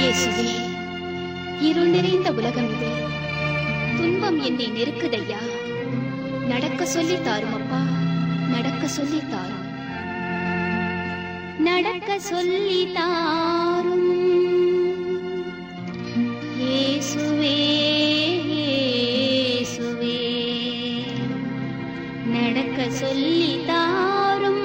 இயேசுவே இருள் நிறைந்த உலகம் இது. துன்பம் என்னை நெருக்குதையா? நடக்க சொல்லி தாரும் அப்பா நடக்க சொல்லி தாரும். நடக்க சொல்லி தாரும். இயேசுவே இயேசுவே நடக்க சொல்லி தாரும்.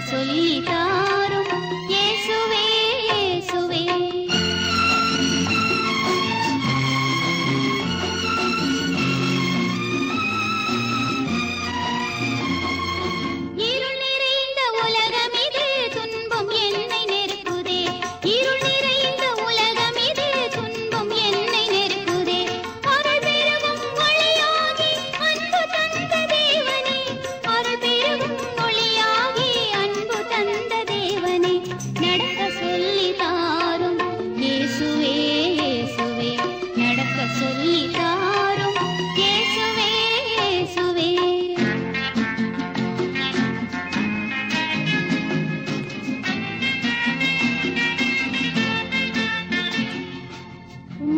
solita.